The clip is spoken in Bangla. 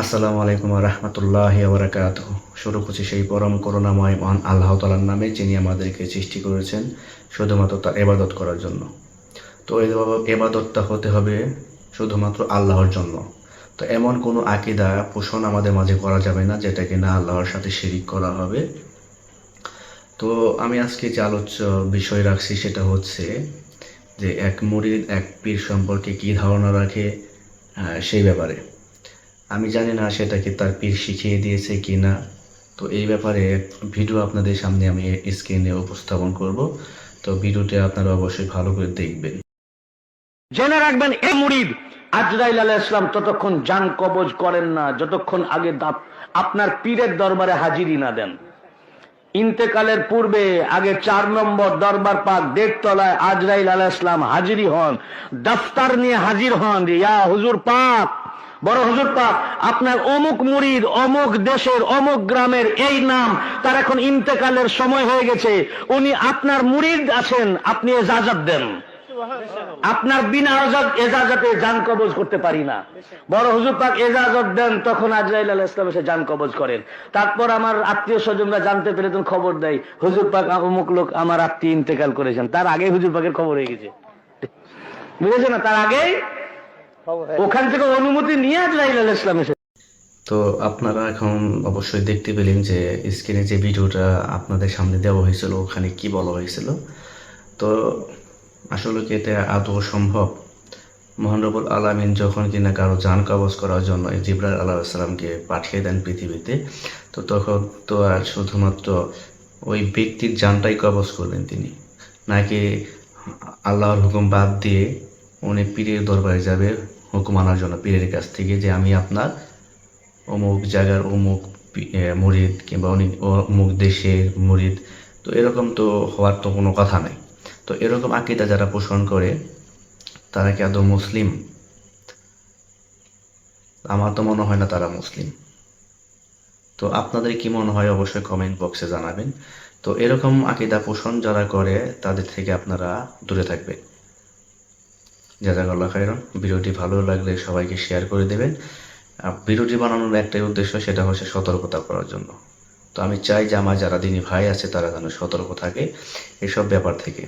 আসসালামু আলাইকুম রহমতুল্লাহ বারাকাত শুরু করছি সেই পরম করুণাময় মহান আল্লাহ তালার নামে, যিনি আমাদেরকে সৃষ্টি করেছেন শুধুমাত্র তার এবাদত করার জন্য। তো এবাদতটা হতে হবে শুধুমাত্র আল্লাহর জন্য। তো এমন কোনো আকিদা, পোষণ আমাদের মাঝে করা যাবে না, যেটা কিনা আল্লাহর সাথে শিরিক করা হবে। তো আমি আজকে যে আলোচ্য বিষয় রাখছি, সেটা হচ্ছে যে এক মুরিদ, এক পীর সম্পর্কে কি ধারণা রাখে সেই ব্যাপারে। আমি জানি না সেটা কি তার পীর শিখিয়ে দিয়েছে কি না। তো এই ব্যাপারে ভিডিও আপনাদের সামনে আমি স্ক্রিনে উপস্থাপন করব। তো ভিডিওটি আপনারা অবশ্যই ভালো করে দেখবেন। জেনে রাখবেন এই মুরিদ, আজরাইল আলাহ ইসলাম ততক্ষণ যান কবজ করেন না, যতক্ষণ আগে আপনার পীরের দরবারে হাজিরি না দেন। ইন্তেকালের পূর্বে আগে চার নম্বর দরবার পাক দেড়তলায় আজরাইল আলাহ ইসলাম হাজিরি হন, দফতার নিয়ে হাজির হন ইয়া হুজুর পাক বড় হুজুর পাক, আপনার অমুক মুরিদ, অমুক দেশের, অমুক গ্রামের এই নাম, তার এখন ইন্তেকালের সময় হয়ে গেছে। উনি আপনার মুরিদ আছেন, আপনি এজাজত দেন। আপনার বিনা এজাজ- এজাজতে যান কবজ করতে পারি না। বড় হুজুর পাক এজাজত দেন, তখন আজরাইল আলাহ ইসলাম এসে যান কবজ করেন। তারপর আমার আত্মীয় স্বজনরা জানতে পেরে তখন খবর দেয়, হুজুর পাক অমুক লোক আমার আত্মীয় ইন্তেকাল করেছেন। তার আগে হুজুর পাকের খবর হয়ে গেছে। বুঝেছে না? তার আগেই ওখান থেকে অনুমতি নিয়ে আজরাইল আলাহ ইসলাম এসে তো আপনারা এখন অবশ্যই দেখতে পেলেন যে স্ক্রিনে যে ভিডিওটা আপনাদের সামনে দেওয়া হয়েছিল ওখানে কি বলা হয়েছিল। তো আসলে কি এটা আদৌ সম্ভব? মহানরবুল আলামিন যখন কিনা কারও যান কবজ করার জন্য জিব্রাইল আলাহিসাল্লামকে পাঠিয়ে দেন পৃথিবীতে তো তখন তো আর শুধুমাত্র ওই ব্যক্তির জানটাই কবজ করবেন তিনি। নাকি আল্লাহর হুকুম বাদ দিয়ে উনি পীরের দরবারে যাবে হুকুম আনার জন্য, পীরের কাছ থেকে যে আমি আপনার অমুক জায়গার অমুক মুরিদ কিংবা উনি অমুক দেশের মুরিদ। তো এরকম তো হওয়ার তো কোনো কথা নাই। তো এরকম আকিদা যারা পোষণ করে, তারা কি আদৌ মুসলিম? আমার তো মনে হয় না তারা মুসলিম। তো আপনাদের কি মনে হয় অবশ্যই কমেন্ট বক্সে জানাবেন। তো এরকম আকিদা পোষণ যারা করে, তাদের থেকে আপনারা দূরে থাকবেন। জাজাকাল্লাহ খাইরন ভিডিওটি ভালো লাগলে সবাইকে শেয়ার করে দেবেন। আর ভিডিওটি বানানোর একটাই উদ্দেশ্য, সেটা হচ্ছে সতর্কতা করার জন্য। তো আমি চাই যে আমার যারা দিনী ভাই আছে, তারা যেন সতর্ক থাকে এসব ব্যাপার থেকে।